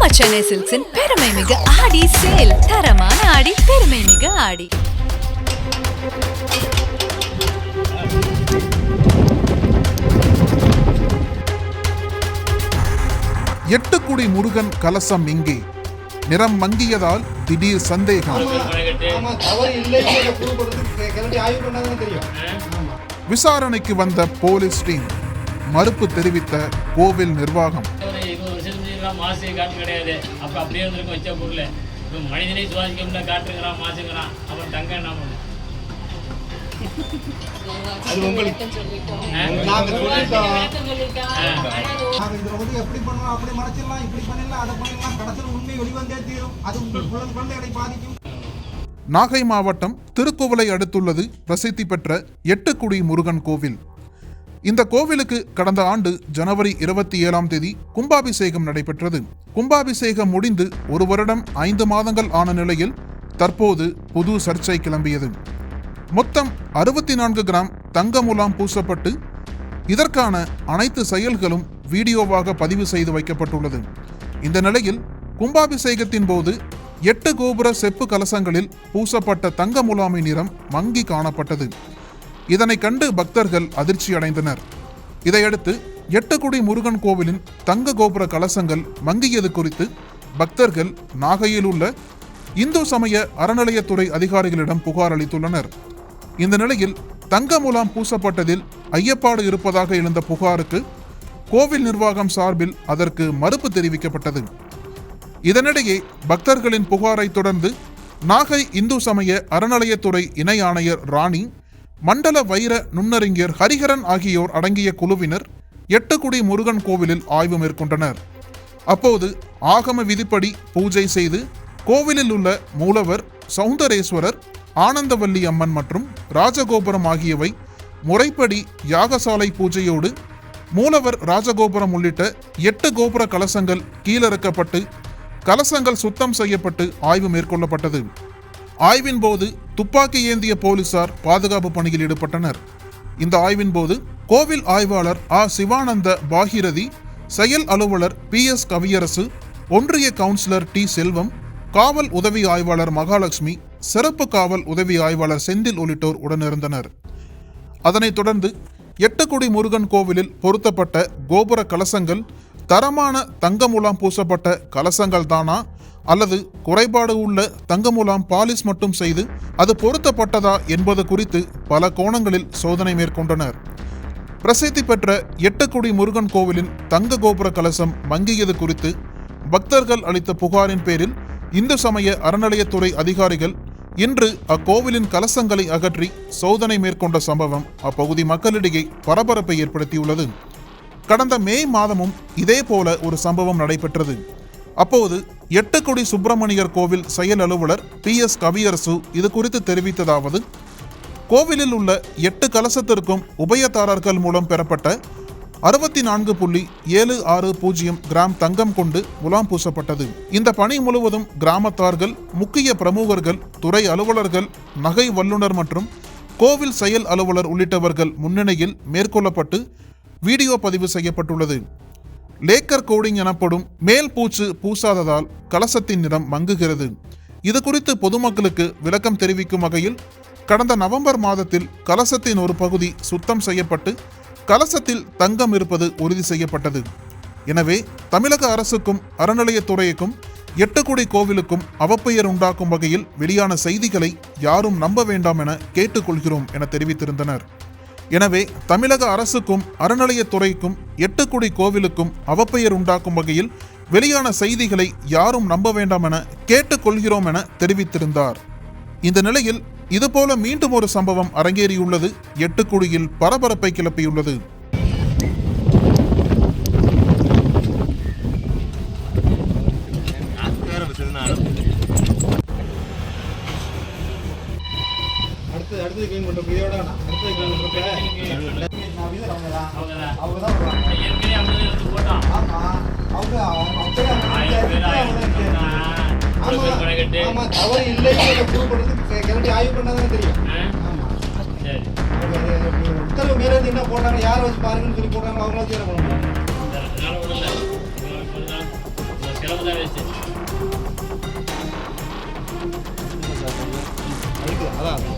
நம்ம சென்னை சில்க்ஸின் பெருமை மிக ஆடி சேல். தரமான ஆடி பெருமை மிக ஆடி. எட்டுக்குடி முருகன் கலசம் இங்கே. நிறம் மங்கியதால் திடீர் சந்தேகம். விசாரணைக்கு வந்த போலீஸ் டீம் மறுப்பு தெரிவித்த கோவில் நிர்வாகம். இதெல்லாம் மாசு காட்டு கிடையாது. அப்போ அப்படியே இருந்திருக்கும் வச்ச பொருள். இப்போ மனிதனே சுவாசிக்க முடியல காட்டுங்கிறான் மாசுங்கிறான். அப்புறம் தங்க என்ன பண்ணும் அது உங்களுக்கு நாங்க சொல்லிட்டோம். நாங்க இதுல வந்து எப்படி பண்ணலாம் அப்படி மறைச்சிடலாம் இப்படி பண்ணிடலாம் அதை பண்ணிடலாம். கடைசியில் உண்மை வெளிவந்தே தீரும். அது உங்கள் குழந்தை குழந்தைகளை பாதிக்கும். நாகை மாவட்டம் திருக்குவளை அடுத்துள்ளது பிரசித்தி பெற்ற எட்டுக்குடி முருகன் கோவில். இந்த கோவிலுக்கு கடந்த ஆண்டு ஜனவரி இருபத்தி ஏழாம் தேதி கும்பாபிஷேகம் நடைபெற்றது. கும்பாபிஷேகம் முடிந்து ஒரு வருடம் ஐந்து மாதங்கள் ஆன நிலையில் தற்போது புது சர்ச்சை கிளம்பியது. மொத்தம் அறுபத்தி நான்கு கிராம் தங்க முலாம் பூசப்பட்டு இதற்கான அனைத்து செயல்களும் வீடியோவாக பதிவு செய்து வைக்கப்பட்டுள்ளது. இந்த நிலையில் கும்பாபிஷேகத்தின் போது எட்டு கோபுர செப்பு கலசங்களில் பூசப்பட்ட தங்க முலாமை நிறம் மங்கி காணப்பட்டது. இதனை கண்டு பக்தர்கள் அதிர்ச்சி அடைந்தனர். இதையடுத்து எட்டுக்குடி முருகன் கோவிலின் தங்க கோபுர கலசங்கள் மங்கியது குறித்து பக்தர்கள் நாகையில் உள்ள இந்து சமய அறநிலையத்துறை அதிகாரிகளிடம் புகார் அளித்துள்ளனர். இந்த நிலையில் தங்க முலாம் பூசப்பட்டதில் ஐயப்பாடு இருப்பதாக எழுந்த புகாருக்கு கோவில் நிர்வாகம் சார்பில் அதற்கு மறுப்பு தெரிவிக்கப்பட்டது. இதனிடையே பக்தர்களின் புகாரை தொடர்ந்து நாகை இந்து சமய அறநிலையத்துறை இணை ஆணையர் ராணி மண்டல வைர நுண்ணறிஞர் ஹரிஹரன் ஆகியோர் அடங்கிய குழுவினர் எட்டுக்குடி முருகன் கோவிலில் ஆய்வு மேற்கொண்டனர். அப்போது ஆகம விதிப்படி பூஜை செய்து கோவிலில் உள்ள மூலவர் சௌந்தரேஸ்வரர் ஆனந்தவல்லி அம்மன் மற்றும் ராஜகோபுரம் ஆகியவை முறைப்படி யாகசாலை பூஜையோடு மூலவர் ராஜகோபுரம் உள்ளிட்ட எட்டு கோபுர கலசங்கள் கீழிறக்கப்பட்டு கலசங்கள் சுத்தம் செய்யப்பட்டு ஆய்வு மேற்கொள்ளப்பட்டது. ஆய்வின் போது துப்பாக்கி ஏந்திய போலீசார் பாதுகாப்பு பணியில் ஈடுபட்டனர். இந்த ஆய்வின் போது கோவில் ஆய்வாளர் ஆ. சிவானந்த பாகிரதி செயல் அலுவலர் பி. எஸ். கவியரசு ஒன்றிய கவுன்சிலர் டி. செல்வம் காவல் உதவி ஆய்வாளர் மகாலட்சுமி சிறப்பு காவல் உதவி ஆய்வாளர் செந்தில் உள்ளிட்டோர் உடனிருந்தனர். அதனைத் தொடர்ந்து எட்டுக்குடி முருகன் கோவிலில் பொருத்தப்பட்ட கோபுர கலசங்கள் தரமான தங்கமுலாம் பூசப்பட்ட கலசங்கள் தானா அல்லது குறைபாடு உள்ள தங்கமுலாம் பாலிஷ் மட்டும் செய்து அது பொருத்தப்பட்டதா என்பது குறித்து பல கோணங்களில் சோதனை மேற்கொண்டனர். பிரசித்தி பெற்ற எட்டுக்குடி முருகன் கோவிலின் தங்க கோபுர கலசம் மங்கியது குறித்து பக்தர்கள் அளித்த புகாரின் பேரில் இந்து சமய அறநிலையத்துறை அதிகாரிகள் இன்று அக்கோவிலின் கலசங்களை அகற்றி சோதனை மேற்கொண்ட சம்பவம் அப்பகுதி மக்களிடையே பரபரப்பை ஏற்படுத்தியுள்ளது. கடந்த மே மாதமும் இதே போல ஒரு சம்பவம் நடைபெற்றது. அப்போது எட்டுக்குடி சுப்பிரமணியர் கோவில் செயல் அலுவலர் பி எஸ் கவியரசு இது குறித்து தெரிவித்ததாவது கோவிலில் உள்ள எட்டு கலசத்திற்கும் உபயதாரர்கள் மூலம் பெறப்பட்ட அறுபத்தி நான்கு புள்ளி ஏழு ஆறு பூஜ்ஜியம் கிராம் தங்கம் கொண்டு முலாம் பூசப்பட்டது. இந்த பணி முழுவதும் கிராமத்தார்கள் முக்கிய பிரமுகர்கள் துறை அலுவலர்கள் நகை வல்லுநர் மற்றும் கோவில் செயல் அலுவலர் உள்ளிட்டவர்கள் முன்னணியில் மேற்கொள்ளப்பட்டு வீடியோ பதிவு செய்யப்பட்டுள்ளது. லேக்கர் கோடிங் எனப்படும் மேல் பூச்சு பூசாததால் கலசத்தின் நிறம் மங்குகிறது. இது குறித்து பொதுமக்களுக்கு விளக்கம் தெரிவிக்கும் வகையில் கடந்த நவம்பர் மாதத்தில் கலசத்தின் ஒரு பகுதி சுத்தம் செய்யப்பட்டு கலசத்தில் தங்கம் இருப்பது உறுதி செய்யப்பட்டது. எனவே தமிழக அரசுக்கும் அறநிலையத்துறைக்கும் எட்டுக்குடி கோவிலுக்கும் அவப்பெயர் உண்டாக்கும் வகையில் வெளியான செய்திகளை யாரும் நம்ப வேண்டாம் என கேட்டுக்கொள்கிறோம் என தெரிவித்திருந்தனர். எனவே தமிழக அரசுக்கும் அறநிலையத்துறைக்கும் எட்டுக்குடி கோவிலுக்கும் அவப்பெயர் உண்டாக்கும் வகையில் வெளியான செய்திகளை யாரும் நம்ப வேண்டாம் என கேட்டுக்கொள்கிறோம் என தெரிவித்திருந்தார். இந்த நிலையில் இதுபோல மீண்டும் ஒரு சம்பவம் அரங்கேறியுள்ளது. எட்டுக்குடியில் பரபரப்பை கிளப்பியுள்ளது. அடுத்தது கிளீன் பண்ணுறோம் இதோட வேணாம். அடுத்தது கிளீன் நான் வீதியில் அவங்க தான் அவங்கதான். அவங்க தான் வருவாங்க. அவங்க எடுத்து போட்டோம் ஆமா அவங்க அவங்க அப்படியே அவங்க ஆயிரம் பேர்? ஆயிரம் அவங்க பேர் தான் தான். இவ்வளவு பேர் மெனக்கெட்டு. ஆமா தவறு இல்லைன்னு ப்ரூவ் பண்றதுக்கு கிளம்பி ஆய்வு தெரியும்? ஆமா. சரி. அவங்க உத்தரவு மேல என்ன போட்டாங்க யாரை வச்சு பாருங்கன்னு சொல்லி போட்டாங்க அவங்கள வச்சு என்ன பண்ண முடியும் அதனால